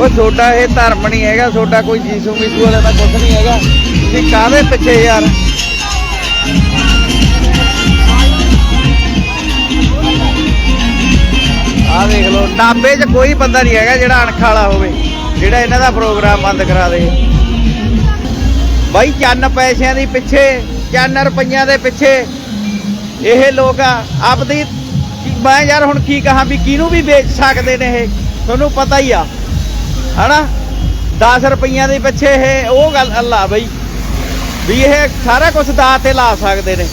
ਉਹ ਛੋਟਾ ਇਹ ਧਰਮ ਨਹੀਂ ਹੈਗਾ, ਛੋਟਾ ਕੋਈ ਜੀਸੂ ਮੀਸੂ ਵਾਲਾ ਤਾਂ ਕੁਝ ਨਹੀਂ ਹੈਗਾ। ਤੁਸੀਂ ਕਾਹਦੇ ਪਿੱਛੇ ਯਾਰ? ਆਹ ਦੇਖ ਲਓ ਨਾਬੇ 'ਚ ਕੋਈ ਬੰਦਾ ਨਹੀਂ ਹੈਗਾ ਜਿਹੜਾ ਅਣਖ ਵਾਲਾ ਹੋਵੇ, ਜਿਹੜਾ ਇਹਨਾਂ ਦਾ ਪ੍ਰੋਗਰਾਮ ਬੰਦ ਕਰਾ ਦੇ। ਬਾਈ, ਚੰਨ ਪੈਸਿਆਂ ਦੀ ਪਿੱਛੇ, ਚੰਨ ਰੁਪਈਆਂ ਦੇ ਪਿੱਛੇ। ਇਹ ਲੋਕ ਆ, ਆਪਦੀ ਮੈਂ ਯਾਰ ਹੁਣ ਕੀ ਕਹਾਂ ਵੀ ਕਿਹਨੂੰ ਵੀ ਵੇਚ ਸਕਦੇ ਨੇ ਇਹ? ਤੁਹਾਨੂੰ ਪਤਾ ਹੀ ਆ। ਹਨਾ? 10 ਰੁਪਈਆਂ ਦੇ ਪਿੱਛੇ ਇਹ ਉਹ ਗੱਲ ਅੱਲਾ ਬਈ ਵੀ ਇਹ ਸਾਰਾ ਕੁਝ ਦਾ ਤੇ ਲਾ ਸਕਦੇ ਨੇ।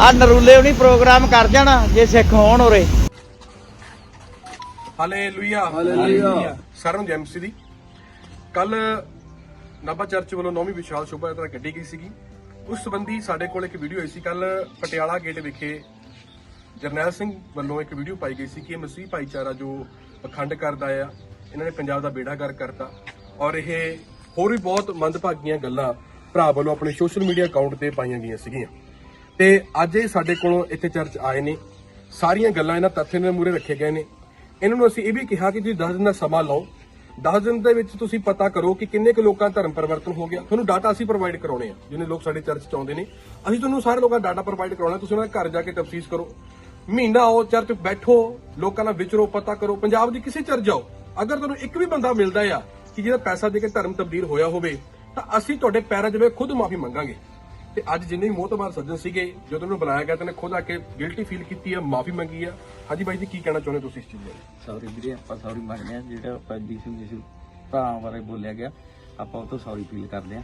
ਆ ਨਰੂਲੇ ਹੁਣੀ ਪ੍ਰੋਗਰਾਮ ਕਰ ਜਾਣਾ ਜੇ ਸਿੱਖ ਹੋਣ ਉਰੇ। ਹਾਲੇਲੂਇਆ। ਹਾਲੇਲੂਇਆ। ਸਰਮ ਜੈਮਸੀ ਦੀ। ਕੱਲ ਨਾਭਾ ਚਰਚ ਵੱਲੋਂ ਨੌਵੀਂ ਵਿਸ਼ਾਲ ਸ਼ੋਭਾ ਯਾਤਰਾ ਕੱਢੀ ਗਈ ਸੀਗੀ। ਉਸ ਸੰਬੰਧੀ ਸਾਡੇ ਕੋਲ ਇੱਕ ਵੀਡੀਓ ਆਈ ਸੀ। ਕੱਲ ਪਟਿਆਲਾ ਗੇਟ ਵਿਖੇ ਜਰਨੈਲ ਸਿੰਘ ਵੱਲੋਂ ਇੱਕ ਵੀਡੀਓ ਪਾਈ ਗਈ ਸੀ ਕਿ ਮਸੀਹ ਭਾਈਚਾਰਾ ਜੋ ਪਖੰਡ ਕਰਦਾ ਆ ਇਹਨਾਂ ਨੇ ਪੰਜਾਬ ਦਾ ਬੇੜਾ ਗਰ ਕਰਤਾ ਔਰ ਇਹ ਹੋਰ ਵੀ ਬਹੁਤ ਮੰਦਭਾਗੀਆਂ ਗੱਲਾਂ ਭਰਾ ਵੱਲੋਂ ਆਪਣੇ ਸੋਸ਼ਲ ਮੀਡੀਆ ਅਕਾਊਂਟ ਤੇ ਪਾਈਆਂ ਗਈਆਂ ਸੀਗੀਆਂ। ਤੇ ਅੱਜ ਇਹ ਸਾਡੇ ਕੋਲੋਂ ਇੱਥੇ ਚਰਚ ਆਏ ਨੇ। ਸਾਰੀਆਂ ਗੱਲਾਂ ਇਹਨਾਂ ਤੱਥਾਂ ਦੇ ਮੂਰੇ ਰੱਖੇ ਗਏ ਨੇ। ਇਹਨਾਂ ਨੂੰ ਅਸੀਂ ਇਹ ਵੀ ਕਿਹਾ ਕਿ ਤੁਸੀਂ 10 ਦਿਨ ਦਾ ਸਮਾਂ ਲਓ। 10 ਦਿਨ ਦੇ ਵਿੱਚ ਤੁਸੀਂ ਪਤਾ ਕਰੋ ਕਿ ਕਿੰਨੇ ਕੁ ਲੋਕਾਂ ਦਾ ਧਰਮ ਪਰਿਵਰਤਨ ਹੋ ਗਿਆ। ਤੁਹਾਨੂੰ ਡਾਟਾ ਅਸੀਂ ਪ੍ਰੋਵਾਈਡ ਕਰਾਉਣੇ ਆ ਜਿਹਨੇ ਲੋਕ ਸਾਡੇ ਚਰਚ ਚ ਆਉਂਦੇ ਨੇ। ਅਸੀਂ ਤੁਹਾਨੂੰ ਸਾਰੇ ਲੋਕਾਂ ਦਾ ਡਾਟਾ ਪ੍ਰੋਵਾਈਡ ਕਰਾਉਣਾ। ਤੁਸੀਂ ਉਹਨਾਂ ਦੇ ਘਰ ਜਾ ਕੇ ਤਫਸੀਸ ਕਰੋ। ਮਹੀਨਾ ਆਓ, ਚਰਚ ਬੈਠੋ, ਲੋਕਾਂ ਨਾਲ ਵਿਚਰੋ, ਪਤਾ ਕਰੋ। ਪੰਜਾਬ ਦੀ ਕਿਸੇ ਚਰਚ ਜਾਓ। ਅਗਰ ਤੁਹਾਨੂੰ ਇੱਕ ਵੀ ਬੰਦਾ ਮਿਲਦਾ ਆ ਕਿ ਜਿਹਦਾ ਪੈਸਾ ਦੇ ਕੇ ਧਰਮ ਤਬਦੀਲ ਹੋਇਆ ਹੋਵੇ, ਤਾਂ ਅਸੀਂ ਤੁਹਾਡੇ ਪੈਰਾਂ 'ਚ ਵੇ ਖੁਦ ਮਾਫੀ ਮੰਗਾਂਗੇ। ਤੇ ਅੱਜ ਜਿੰਨੇ ਵੀ ਮੋਹਤਬਾਰ ਸੱਜਣ ਸੀਗੇ ਜਦੋਂ ਉਹਨੂੰ ਬੁਲਾਇਆ ਗਿਆ ਤਾਂ ਨੇ ਖੁਦ ਆ ਕੇ ਗਿਲਟੀ ਫੀਲ ਕੀਤੀ ਆ, ਮਾਫੀ ਮੰਗੀ ਆ। ਹਾਂਜੀ ਬਾਈ ਜੀ, ਕੀ ਕਹਿਣਾ ਚਾਹੁੰਦੇ ਤੁਸੀਂ ਇਸ ਚੀਜ਼ ਬਾਰੇ? ਸੌਰੀ ਵੀਰੇ, ਆਪਾਂ ਸੌਰੀ ਮੰਗਦੇ ਆ ਜਿਹੜਾ ਆਪਾਂ ਡੀਸੂ ਜਿਸੂ ਭਰਾਵਾਂ ਬਾਰੇ ਬੋਲਿਆ ਗਿਆ, ਆਪਾਂ ਉਹ ਤੋਂ ਸੌਰੀ ਫੀਲ ਕਰਦੇ ਆ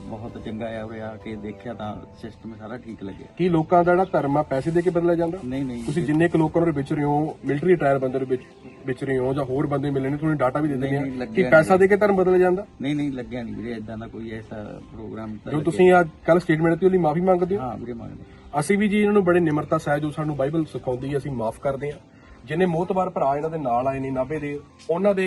ਬਹੁਤ ਚੰਗਾ ਆ ਉਰੇ ਆ ਕੇ ਦੇਖਿਆ ਤਾਂ ਸਿਸਟਮ ਸਾਰਾ ਠੀਕ ਲੱਗਿਆ। ਕੀ ਲੋਕਾਂ ਦਾ ਜਿਹੜਾ ਧਰਮ ਆ ਪੈਸੇ ਦੇ ਕੇ ਬਦਲਿਆ ਜਾਂਦਾ? ਨਹੀਂ ਨਹੀਂ। ਤੁਸੀਂ ਜਿੰਨੇ ਕੁ ਲੋਕਾਂ ਨੂੰ ਵਿੱਚ ਰਹੇ ਹੋ ਮਿਲਟਰੀ ਰਿਟਾਇਰ ਬੰਦੇ ਨੂੰ ਵਿੱਚ ਵਿੱਚ ਰਹੇ ਹੋ ਜਾਂ ਹੋਰ ਬੰਦੇ ਮਿਲੇ ਨੇ ਤੁਹਾਨੂੰ ਡਾਟਾ ਵੀ ਦੇ ਦਿੰਦੇ ਨਹੀਂ, ਆ। ਲੱਗਿਆ ਕਿ ਪੈਸਾ ਦੇ ਕੇ ਧਰਮ ਬਦਲਿਆ ਜਾਂਦਾ? ਨਹੀਂ ਨਹੀਂ ਲੱਗਿਆ ਨਹੀਂ ਵੀਰੇ ਇਦਾਂ ਦਾ ਕੋਈ ਐਸਾ ਪ੍ਰੋਗਰਾਮ ਤਾਂ ਜੋ ਤੁਸੀਂ ਅੱਜ ਕੱਲ ਸਟੇਟਮੈਂਟ ਦਿੱਤੀ ਉਹਦੀ ਮਾਫੀ ਮੰਗਦੇ ਹੋ? ਹਾਂ ਵੀਰੇ ਮੰਗਦੇ ਅਸੀਂ ਵੀ ਜੀ ਇਹਨਾਂ ਨੂੰ ਬੜੇ ਨਿਮਰਤਾ ਸਹਿ ਜੋ ਸਾਨੂੰ ਬਾਈਬਲ ਸਿਖਾਉਂਦੀ ਹੈ ਅਸੀਂ ਮਾਫ ਕਰਦੇ ਹਾਂ। ਜਿੰਨੇ ਮੋਤਬਾਰ ਭਰਾ ਇਹਨਾਂ ਦੇ ਨਾਲ ਆਏ ਨੇ ਨਾਭੇ ਦੇ ਉਹਨਾਂ ਦੇ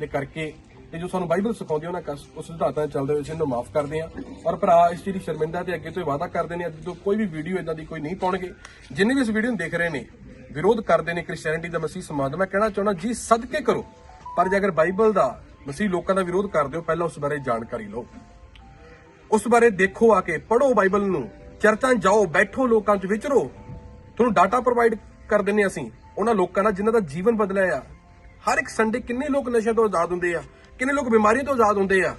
ਦੇ ਕਰਕੇ ਤੇ ਜੋ ਸਾਨੂੰ ਬਾਈਬਲ ਸਿਖਾਉਂਦੀ ਉਹਨਾਂ ਕਸ- ਉਸ ਸਿਧਾਂਤਾਂ 'ਤੇ ਚੱਲਦੇ ਹੋਏ ਅਸੀਂ ਇਹਨੂੰ ਮਾਫ ਕਰਦੇ ਹਾਂ ਔਰ ਭਰਾ, ਇਸ ਚੀਜ਼ ਦੀ ਸ਼ਰਮਿੰਦਾ ਤੇ ਅੱਗੇ ਤੋਂ ਵਾਅਦਾ ਕਰਦੇ ਨੇ, ਅੱਜ ਤੋਂ ਕੋਈ ਵੀ ਵੀਡੀਓ ਇਦਾਂ ਦੀ ਕੋਈ ਨਹੀਂ ਪਾਉਣਗੇ। ਜਿੰਨੇ ਵੀ ਇਸ ਵੀਡੀਓ ਨੂੰ ਦੇਖ ਰਹੇ ਨੇ, ਵਿਰੋਧ ਕਰਦੇ ਨੇ ਕ੍ਰਿਸਚੀਅਨਿਟੀ ਦਾ ਮਸੀਹ ਸਮਾਜ ਦਾ ਮੈਂ ਕਹਿਣਾ ਚਾਹੁੰਦਾ, ਜੀ ਸਦਕੇ ਕਰੋ। ਪਰ ਜੇ ਅਗਰ ਬਾਈਬਲ ਦਾ ਮਸੀਹ ਲੋਕਾਂ ਦਾ ਵਿਰੋਧ ਕਰਦੇ ਹੋ, ਪਹਿਲਾਂ ਉਸ ਬਾਰੇ ਜਾਣਕਾਰੀ ਲਓ। ਉਸ ਬਾਰੇ ਦੇਖੋ ਆ ਕੇ ਪੜੋ ਬਾਈਬਲ ਨੂੰ। ਚਰਚਾਂ ਜਾਓ, ਬੈਠੋ ਲੋਕਾਂ 'ਚ, ਵਿਚਰੋ। ਤੁਹਾਨੂੰ ਡਾਟਾ ਪ੍ਰੋਵਾਈਡ ਕਰ ਦਿੰਨੇ ਅਸੀਂ। ਉਹਨਾਂ ਲੋਕਾਂ ਨਾਲ ਜਿਨ੍ਹਾਂ ਦਾ ਜੀਵਨ ਬਦਲਿਆ ਆ। ਹਰ ਇੱਕ ਸੰਡੇ ਕਿੰਨੇ ਲੋਕ ਨਸ਼ਿਆਂ ਤੋਂ ਆਜ਼ਾਦ ਹੁੰਦੇ ਆ? ਕਿੰਨੇ ਲੋਕ ਬਿਮਾਰੀਆਂ ਤੋਂ ਆਜ਼ਾਦ ਹੁੰਦੇ ਆ?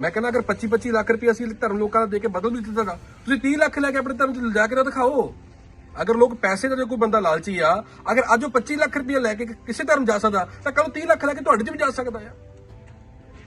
ਮੈਂ ਕਹਿੰਦਾ ਅਗਰ 25 25 ਲੱਖ ਰੁਪਏ ਅਸੀਂ ਧਰਮ ਲੋਕਾਂ ਦਾ ਦੇ ਕੇ ਬਦਲ ਵੀ ਦਿੱਤਾ ਤੁਸੀਂ 30 ਲੱਖ ਲੈ ਕੇ ਆਪਣੇ ਧਰਮ 'ਚ ਲਿਜਾ ਕੇ ਨਾ ਦਿਖਾਓ। ਅਗਰ ਲੋਕ ਪੈਸੇ ਦਾ ਜੇ ਕੋਈ ਬੰਦਾ ਲਾਲਚੀ ਆ, ਅਗਰ ਅੱਜ ਉਹ 25 ਲੱਖ ਰੁਪਏ ਲੈ ਕੇ ਕਿਸੇ ਧਰਮ ਜਾ ਸਕਦਾ, ਤਾਂ ਕੱਲ 30 ਲੱਖ ਲੈ ਕੇ ਤੁਹਾਡੇ 'ਚ ਵੀ ਜਾ ਸਕਦਾ ਆ।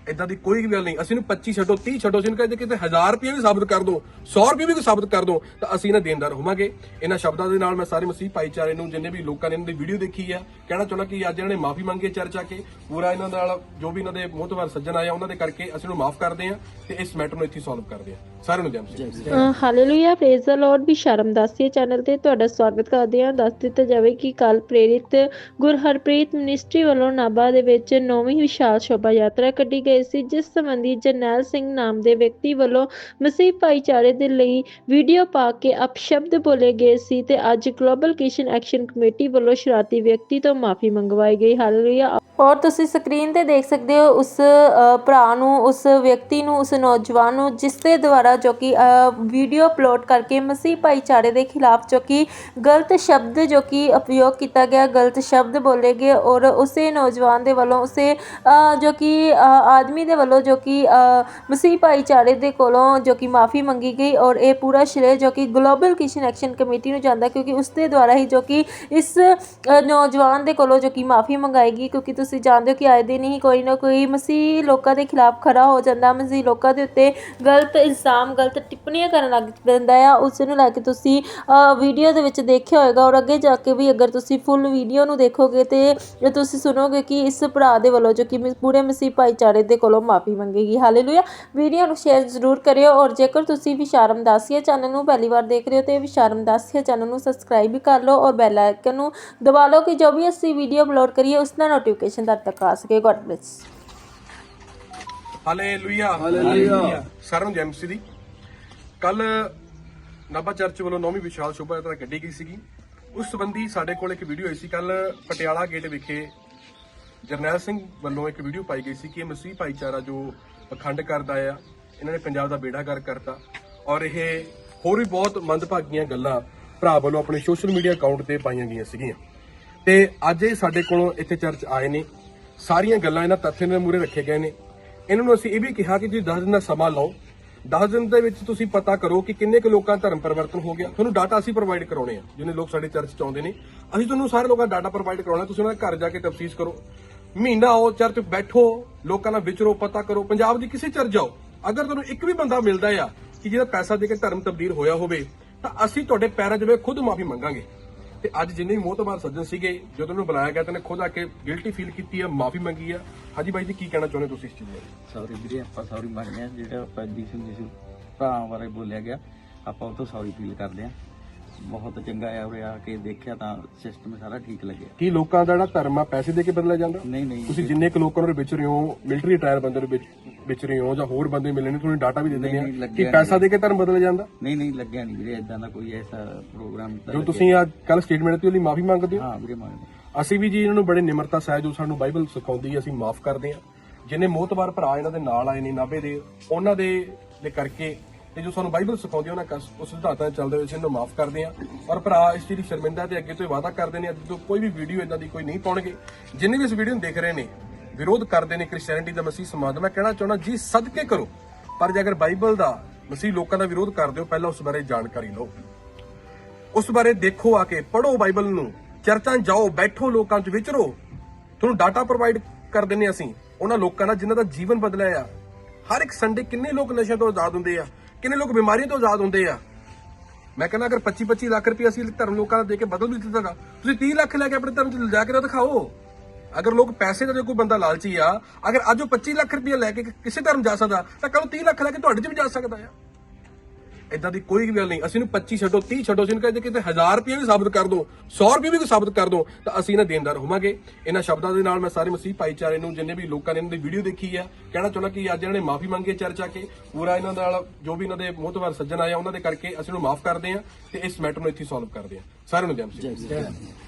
ਇਦਾਂ ਦੀ ਕੋਈ ਗੱਲ ਨਹੀਂ। ਅਸੀਂ ਨੂੰ 25 ਛੱਡੋ 30 ਛੱਡੋ, ਅਸੀਂ ਨੂੰ ਕਹਿੰਦੇ ਕਿਤੇ 1000 ਰੁਪਏ ਵੀ ਸਾਬਤ ਕਰ ਦਿਓ 100 ਰੁਪਏ ਵੀ ਕੋਈ ਸਾਬਤ ਕਰ ਦਿਓ ਤਾਂ ਅਸੀਂ ਇਹਨਾਂ ਦੇਣਦਾਰ ਹੋਵਾਂਗੇ। ਇਹਨਾਂ ਸ਼ਬਦਾਂ ਦੇ ਨਾਲ ਮੈਂ ਸਾਰੇ ਮਸੀਹ ਭਾਈਚਾਰੇ ਨੂੰ, ਜਿੰਨੇ ਵੀ ਲੋਕਾਂ ਨੇ ਇਹਨਾਂ ਦੀ ਵੀਡੀਓ ਦੇਖੀ ਆ, ਕਹਿਣਾ ਚਾਹੁੰਦਾ ਕਿ ਅੱਜ ਇਹਨਾਂ ਨੇ ਮਾਫੀ ਮੰਗੀ ਚਰਚਾ ਕੇ, ਪੂਰਾ ਇਹਨਾਂ ਨਾਲ ਜੋ ਵੀ ਇਹਨਾਂ ਦੇ ਮੋਹਤਵਾਰ ਸੱਜਣ ਆਏ ਉਹਨਾਂ ਦੇ ਕਰਕੇ ਅਸੀਂ ਨੂੰ ਮਾਫ ਕਰਦੇ ਆ ਤੇ ਇਸ ਮੈਟਰ ਨੂੰ ਇੱਥੇ ਸੋਲਵ ਕਰਦੇ ਆ ਸਾਰਿਆਂ ਨੂੰ ਜੈਮ ਸੀ ਹਾਲੇਲੂਇਆ ਪ੍ਰੇਜ਼ ਦਾ ਲਾਰਡ ਵੀ ਸ਼ਰਮਦਾਸੀਏ ਚੈਨਲ ਤੇ, ਤੁਹਾਡਾ ਸਵਾਗਤ ਕਰਦੇ ਹਾਂ। ਦੱਸ ਦਿੱਤਾ ਜਾਵੇ ਕਿ ਕੱਲ ਪ੍ਰੇਰਿਤ ਗੁਰ ਹਰਪ੍ਰੀਤ ਮਿਨਿਸਟਰੀ ਵੱਲੋਂ ਨਾਭਾ ਦੇ ਵਿੱਚ ਨੌਵੀਂ ਵਿਸ਼ਾਲ ਸ਼ੋਭਾ ਯਾਤਰਾ ਕੱਢੀ ਗਈ। ਸੀ, ਜਿਸ ਸੰਬੰਧੀ ਜਰਨੈਲ ਸਿੰਘ ਨਾਮ ਦੇ ਵਿਅਕਤੀ ਵੱਲੋਂ ਮਸੀਹ ਭਾਈਚਾਰੇ ਦੇ ਲਈ ਵੀਡੀਓ ਪਾ ਕੇ ਅਪਸ਼ਬਦ ਬੋਲੇ ਗਏ ਸੀ ਤੇ ਅੱਜ ਗਲੋਬਲ ਕਿਸ਼ਨ ਐਕਸ਼ਨ ਕਮੇਟੀ ਵੱਲੋਂ ਸ਼ਰਾਰਤੀ ਵਿਅਕਤੀ ਤੋਂ ਮਾਫੀ ਮੰਗਵਾਈ ਗਈ। ਹਾਲੇਲੂਇਆ। ਔਰ ਤੁਸੀਂ ਸਕਰੀਨ ਤੇ ਦੇਖ ਸਕਦੇ ਹੋ ਉਸ ਭਰਾ ਨੂੰ, ਉਸ ਵਿਅਕਤੀ ਨੂੰ, ਉਸ ਨੌਜਵਾਨ ਨੂੰ, ਜਿਸ ਦੇ ਦੁਆਰਾ ਜੋ ਕਿ ਵੀਡੀਓ ਅਪਲੋਡ ਕਰਕੇ ਮਸੀਹ ਭਾਈਚਾਰੇ ਦੇ ਖਿਲਾਫ ਜੋ ਕਿ ਗਲਤ ਸ਼ਬਦ ਜੋ ਕਿ ਉਪਯੋਗ ਕੀਤਾ ਗਿਆ, ਗਲਤ ਸ਼ਬਦ ਬੋਲੇ ਗਏ ਔਰ ਉਸੇ ਨੌਜਵਾਨ ਦੇ ਵੱਲੋਂ, ਉਸੇ ਜੋ ਕਿ ਆਦਮੀ ਦੇ ਵੱਲੋਂ ਜੋ ਕਿ ਮਸੀਹ ਭਾਈਚਾਰੇ ਦੇ ਕੋਲੋਂ ਜੋ ਕਿ ਮਾਫੀ ਮੰਗੀ ਗਈ ਔਰ ਇਹ ਪੂਰਾ ਸ਼੍ਰੇ ਜੋ ਕਿ ਗਲੋਬਲ ਕਿਸ਼ਨ ਐਕਸ਼ਨ ਕਮੇਟੀ ਨੂੰ ਜਾਂਦਾ ਕਿਉਂਕਿ ਉਸ ਦੇ ਦੁਆਰਾ ਹੀ ਜੋ ਕਿ ਇਸ ਨੌਜਵਾਨ ਦੇ ਕੋਲੋਂ ਜੋ ਕਿ ਮਾਫੀ ਮੰਗਾਏਗੀ ਕਿਉਂਕਿ ਤੁਸੀਂ ਜਾਣਦੇ ਹੋ ਕਿ ਆਏ ਦਿਨ ਹੀ ਕੋਈ ਨਾ ਕੋਈ ਮਸੀਹ ਲੋਕਾਂ ਦੇ ਖਿਲਾਫ ਖੜਾ ਹੋ ਜਾਂਦਾ। ਮਸੀਹ ਲੋਕਾਂ ਦੇ ਉੱਤੇ ਗਲਤ ਇਲਜ਼ਾਮ, ਗਲਤ ਟਿੱਪਣੀਆਂ ਕਰਨ ਲੱਗ ਪੈਂਦਾ ਆ। ਉਸ ਨੂੰ ਲੈ ਕੇ ਤੁਸੀਂ ਵੀਡੀਓ ਦੇ ਵਿੱਚ ਦੇਖਿਆ ਹੋਏਗਾ ਔਰ ਅੱਗੇ ਜਾ ਕੇ ਵੀ ਅਗਰ ਤੁਸੀਂ ਫੁੱਲ ਵੀਡੀਓ ਨੂੰ ਦੇਖੋਗੇ ਤੇ ਤੁਸੀਂ ਸੁਣੋਗੇ ਕਿ ਇਸ ਭਰਾ ਦੇ ਵੱਲੋਂ ਜੋ ਕਿ ਮ- ਪੂਰੇ ਮਸੀਹ ਭਾਈਚਾਰੇ ਦੇ ਕੋਲੋਂ ਮਾਫੀ ਮੰਗੇਗੀ। ਹਾਲੇਲੂਇਆ ਵੀਡੀਓ ਨੂੰ ਸ਼ੇਅਰ ਜ਼ਰੂਰ ਕਰਿਓ ਔਰ ਜੇਕਰ ਤੁਸੀਂ ਵਿਸ਼ਾਰਮ ਦਾਸੀਆ ਚੈਨਲ ਨੂੰ ਪਹਿਲੀ ਵਾਰ ਦੇਖ ਰਹੇ ਹੋ ਤੇ ਵਿਸ਼ਾਰਮ ਦਾਸੀਆ ਚੈਨਲ ਨੂੰ ਸਬਸਕ੍ਰਾਈਬ ਵੀ ਕਰ ਲਓ ਔਰ ਬੈਲ ਆਈਕਨ ਨੂੰ ਦਬਾ ਲਓ ਕਿ ਜੋ ਵੀ ਅਸੀਂ ਵੀਡੀਓ ਅਪਲੋਡ ਕਰੀਏ, ਉਸ ਦਾ ਨੋਟੀਫਿਕੇਸ਼ਨ ਤੁਹਾਡੇ ਤੱਕ ਆ ਸਕੇ। ਗੋਡ ਬlesਸ ਹਾਲੇਲੂਇਆ ਹਾਲੇਲੂਇਆ ਸਾਰਿਆਂ ਨੂੰ ਦੀ। ਕੱਲ ਨਾਭਾ ਚਰਚ ਵੱਲੋਂ ਨੌਵੀਂ ਵਿਸ਼ਾਲ ਸ਼ੋਭਾ ਯਾਤਰਾ ਕੱਢੀ ਗਈ ਸੀਗੀ। ਉਸ ਸੰਬੰਧੀ ਸਾਡੇ ਕੋਲ ਇੱਕ ਵੀਡੀਓ ਆਈ ਸੀ। ਕੱਲ ਪਟਿਆਲਾ ਗੇਟ ਵਿਖੇ ਜਰਨੈਲ ਸਿੰਘ ਵੱਲੋਂ ਇੱਕ ਵੀਡੀਓ ਪਾਈ ਗਈ ਸੀ ਕਿ ਇਹ ਮਸੀਹ ਭਾਈਚਾਰਾ ਜੋ ਪਖੰਡ ਕਰਦਾ ਆ ਇਹਨਾਂ ਨੇ ਪੰਜਾਬ ਦਾ ਬੇੜਾ ਗਰ ਕਰਤਾ। ਔਰ ਇਹ ਹੋਰ ਵੀ ਬਹੁਤ ਮੰਦਭਾਗੀਆਂ ਗੱਲਾਂ ਭਰਾ ਵੱਲੋਂ ਆਪਣੇ ਸੋਸ਼ਲ ਮੀਡੀਆ ਅਕਾਊਂਟ ਤੇ ਪਾਈਆਂ ਗਈਆਂ ਸੀਗੀਆਂ। ਤੇ ਅੱਜ ਇਹ ਸਾਡੇ ਕੋਲੋਂ ਇੱਥੇ ਚਰਚ ਆਏ ਨੇ। ਸਾਰੀਆਂ ਗੱਲਾਂ ਇਹਨਾਂ ਤੱਥਾਂ ਦੇ ਮੂਰੇ ਰੱਖੇ ਗਏ ਨੇ। ਇਹਨਾਂ ਨੂੰ ਅਸੀਂ ਇਹ ਵੀ ਕਿਹਾ ਕਿ ਤੁਸੀਂ 10 ਦਿਨ ਦਾ ਸਮਾਂ ਲਓ। 10 ਦਿਨ ਦੇ ਵਿੱਚ ਤੁਸੀਂ ਪਤਾ ਕਰੋ ਕਿ ਕਿੰਨੇ ਕੁ ਲੋਕਾਂ ਦਾ ਧਰਮ ਪਰਿਵਰਤਨ ਹੋ ਗਿਆ। ਤੁਹਾਨੂੰ ਡਾਟਾ ਅਸੀਂ ਪ੍ਰੋਵਾਈਡ ਕਰਾਉਣੇ ਆ, ਜਿੰਨੇ ਲੋਕ ਸਾਡੇ ਚਰਚ ਚ ਆਉਂਦੇ ਨੇ। ਅਸੀਂ ਤੁਹਾਨੂੰ ਸਾਰੇ ਲੋਕਾਂ ਦਾ ਡਾਟਾ ਪ੍ਰੋਵਾਈਡ ਕਰਾਉਣਾ। ਤੁਸੀਂ ਉਹਨਾਂ ਦੇ ਘਰ ਜਾ ਕੇ ਤਫਸੀਸ ਕਰੋ। ਮਹੀਨਾ ਆਓ, ਚਰਚ ਬੈਠੋ, ਲੋਕਾਂ ਨਾਲ ਵਿਚਰੋ, ਪਤਾ ਕਰੋ। ਪੰਜਾਬ ਦੀ ਕਿਸੇ ਚਰਚ ਜਾਓ। ਅਗਰ ਤੁਹਾਨੂੰ ਇੱਕ ਵੀ ਬੰਦਾ ਮਿਲਦਾ ਆ ਕਿ ਜਿਹਦਾ ਪੈਸਾ ਦੇ ਕੇ ਧਰਮ ਤਬਦੀਲ ਹੋਇਆ ਹੋਵੇ, ਤਾਂ ਅਸੀਂ ਤੁਹਾਡੇ ਪੈਰਾਂ 'ਚ ਖੁਦ ਮਾਫੀ ਮੰਗਾਂਗੇ। ਤੇ ਅੱਜ ਜਿੰਨੇ ਵੀ ਮੋਹਤਬਾਰ ਸੱਜਣ ਸੀਗੇ, ਜਦੋਂ ਉਹਨੂੰ ਬੁਲਾਇਆ ਗਿਆ, ਤਾਂ ਨੇ ਖੁਦ ਆ ਕੇ ਗਿਲਟੀ ਫੀਲ ਕੀਤੀ ਆ, ਮਾਫੀ ਮੰਗੀ ਆ। ਹਾਂਜੀ ਬਾਈ ਜੀ, ਕੀ ਕਹਿਣਾ ਚਾਹੁੰਦੇ ਤੁਸੀਂ ਇਸ ਚੀਜ਼ ਬਾਰੇ? ਸੌਰੀ ਵੀਰੇ, ਆਪਾਂ ਸੌਰੀ ਮੰਗਦੇ ਆ ਜਿਹੜਾ ਆਪਾਂ ਦੀਸੂ ਦੀਸੂ ਭਰਾਵਾਂ ਬਾਰੇ ਬੋਲਿਆ ਗਿਆ, ਆਪਾਂ ਉਹ ਤੋਂ ਸੌਰੀ ਫੀਲ ਕਰਦੇ ਆ ਬਹੁਤ ਚੰਗਾ ਆ ਉਰੇ ਆ ਕੇ ਦੇਖਿਆ ਤਾਂ ਸਿਸਟਮ ਸਾਰਾ ਠੀਕ ਲੱਗਿਆ। ਕੀ ਲੋਕਾਂ ਦਾ ਜਿਹੜਾ ਧਰਮ ਆ ਪੈਸੇ ਦੇ ਕੇ ਬਦਲਿਆ ਜਾਂਦਾ? ਨਹੀਂ ਨਹੀਂ। ਤੁਸੀਂ ਜਿੰਨੇ ਕੁ ਲੋਕਾਂ ਨੂੰ ਵਿੱਚ ਰਹੇ ਹੋ ਮਿਲਟਰੀ ਰਿਟਾਇਰ ਬੰਦੇ ਨੂੰ ਵਿੱਚ ਵਿੱਚ ਰਹੇ ਹੋ ਜਾਂ ਹੋਰ ਬੰਦੇ ਮਿਲੇ ਨੇ ਤੁਹਾਨੂੰ ਡਾਟਾ ਵੀ ਦੇ ਦਿੰਦੇ ਨਹੀਂ, ਆ। ਲੱਗਿਆ ਕਿ ਪੈਸਾ ਦੇ ਕੇ ਧਰਮ ਬਦਲਿਆ ਜਾਂਦਾ? ਨਹੀਂ ਨਹੀਂ ਲੱਗਿਆ ਨਹੀਂ ਵੀਰੇ ਇਦਾਂ ਦਾ ਕੋਈ ਐਸਾ ਪ੍ਰੋਗਰਾਮ ਤਾਂ ਜੋ। ਤੁਸੀਂ ਅੱਜ ਕੱਲ ਸਟੇਟਮੈਂਟ ਦਿੱਤੀ ਉਹਦੀ ਮਾਫੀ ਮੰਗਦੇ ਹੋ? ਹਾਂ ਵੀਰੇ ਮੰਗਦੇ ਅਸੀਂ ਵੀ ਜੀ ਇਹਨਾਂ ਨੂੰ ਬੜੇ ਨਿਮਰਤਾ ਸਹਿ ਜੋ ਸਾਨੂੰ ਬਾਈਬਲ ਸਿਖਾਉਂਦੀ ਹੈ ਅਸੀਂ ਮਾਫ ਕਰਦੇ ਹਾਂ। ਜਿੰਨੇ ਮੋਤਬਾਰ ਭਰਾ ਇਹਨਾਂ ਦੇ ਨਾਲ ਆਏ ਨੇ ਨਾਭੇ ਦੇ ਉਹਨਾਂ ਦੇ ਦੇ ਕਰਕੇ ਤੇ ਜੋ ਸਾਨੂੰ ਬਾਈਬਲ ਸਿਖਾਉਂਦੀ ਹੈ ਉਹਨਾਂ ਉਸ ਸਿਧਾਂਤਾਂ ਦੇ ਚੱਲਦੇ ਹੋਏ ਅਸੀਂ ਇਹਨਾਂ ਨੂੰ ਮਾਫ ਕਰਦੇ ਹਾਂ ਔਰ ਭਰਾ, ਇਸ ਚੀਜ਼ ਦੀ ਸ਼ਰਮਿੰਦਾ ਤੇ ਅੱਗੇ ਤੋਂ ਵਾਅਦਾ ਕਰਦੇ ਨੇ ਅੱਜ ਤੋਂ ਕੋਈ ਵੀ ਵੀਡੀਓ ਇਦਾਂ ਦੀ ਕੋਈ ਨਹੀਂ ਪਾਉਣਗੇ, ਜਿੰਨੇ ਵੀ ਇਸ ਵੀਡੀਓ ਨੂੰ ਦੇਖ ਰਹੇ ਨੇ, ਵਿਰੋਧ ਕਰਦੇ ਨੇ ਕ੍ਰਿਸਚੀਅਨਿਟੀ ਦਾ ਮਸੀਹ ਸਮਾਜ ਦਾ। ਮੈਂ ਕਹਿਣਾ ਚਾਹੁੰਦਾ, ਜੀ ਸਦਕੇ ਕਰੋ, ਪਰ ਜੇ ਅਗਰ ਬਾਈਬਲ ਦਾ ਮਸੀਹ ਲੋਕਾਂ ਦਾ ਵਿਰੋਧ ਕਰਦੇ ਹੋ, ਪਹਿਲਾਂ ਉਸ ਬਾਰੇ ਜਾਣਕਾਰੀ ਲਓ। ਉਸ ਬਾਰੇ ਦੇਖੋ ਆ ਕੇ ਪੜੋ ਬਾਈਬਲ ਨੂੰ, ਚਰਚਾਂ ਜਾਓ, ਬੈਠੋ ਲੋਕਾਂ 'ਚ, ਵਿਚਰੋ। ਤੁਹਾਨੂੰ ਡਾਟਾ ਪ੍ਰੋਵਾਈਡ ਕਰ ਦਿੰਨੇ ਅਸੀਂ, ਉਹਨਾਂ ਲੋਕਾਂ ਦਾ ਜਿਨ੍ਹਾਂ ਦਾ ਜੀਵਨ ਬਦਲਿਆ ਆ। ਹਰ ਇੱਕ ਸੰਡੇ ਕਿੰਨੇ ਲੋਕ ਨਸ਼ਿਆਂ ਤੋਂ ਆਜ਼ਾਦ ਹੁੰਦੇ ਆ? ਕਿੰਨੇ ਲੋਕ ਬਿਮਾਰੀਆਂ ਤੋਂ ਆਜ਼ਾਦ ਹੁੰਦੇ ਆ? ਮੈਂ ਕਹਿੰਦਾ, ਅਗਰ 25 25 ਲੱਖ ਰੁਪਏ ਅਸੀਂ ਧਰਮ ਲੋਕਾਂ ਦਾ ਦੇ ਕੇ ਬਦਲ ਵੀ ਦਿੱਤਾ ਤਾਂ, ਤੁਸੀਂ 30 ਲੱਖ ਲੈ ਕੇ ਆਪਣੇ ਧਰਮ 'ਚ ਲਿਜਾ ਕੇ ਤਾਂ ਦਿਖਾਓ। ਅਗਰ ਲੋਕ ਪੈਸੇ ਦਾ ਜੇ ਕੋਈ ਬੰਦਾ ਲਾਲਚੀ ਆ, ਅਗਰ ਅੱਜ ਉਹ 25 ਲੱਖ ਰੁਪਏ ਲੈ ਕੇ ਕਿਸੇ ਧਰਮ ਜਾ ਸਕਦਾ, ਤਾਂ ਕੱਲ 30 ਲੱਖ ਲੈ ਕੇ ਤੁਹਾਡੇ 'ਚ ਵੀ ਜਾ ਸਕਦਾ ਆ। ਇਦਾਂ ਦੀ ਕੋਈ ਗੱਲ ਨਹੀਂ। ਅਸੀਂ ਨੂੰ 25 ਛੱਡੋ 30 ਛੱਡੋ ਅਸੀਂ ਕਹਿੰਦੇ ਕਿਤੇ 1000 ਰੁਪਏ ਵੀ ਸਾਬਤ ਕਰ ਦੋ 100 ਰੁਪਏ ਵੀ ਸਾਬਤ ਕਰ ਦੋ, ਤਾਂ ਅਸੀਂ ਇਹਨਾਂ ਦੇਣਦਾਰ ਹੋਵਾਂਗੇ। ਇਹਨਾਂ ਸ਼ਬਦਾਂ ਦੇ ਨਾਲ ਮੈਂ ਸਾਰੇ ਮਸੀਹ ਭਾਈਚਾਰੇ ਨੂੰ, ਜਿੰਨੇ ਵੀ ਲੋਕਾਂ ਨੇ ਇਹਨਾਂ ਦੀ ਵੀਡੀਓ ਦੇਖੀ ਆ, ਕਹਿਣਾ ਚਾਹੁੰਦਾ ਕਿ ਅੱਜ ਇਹਨਾਂ ਨੇ ਮਾਫੀ ਮੰਗੀ ਹੈ ਚਰਚਾ ਕੇ। ਪੂਰਾ ਇਹਨਾਂ ਨਾਲ ਜੋ ਵੀ ਇਹਨਾਂ ਦੇ ਮੋਹਤਵਾਰ ਸੱਜਣ ਆਇਆ ਉਹਨਾਂ ਦੇ ਕਰਕੇ ਅਸੀਂ ਨੂੰ ਮਾਫ ਕਰਦੇ ਹਾਂ ਤੇ ਇਸ ਮੈਟਰ ਨੂੰ ਇੱਥੇ ਸੋਲਵ ਕਰਦੇ ਹਾਂ। ਸਾਰਿਆਂ ਨੂੰ ਜੈ ਮਸੀਹ।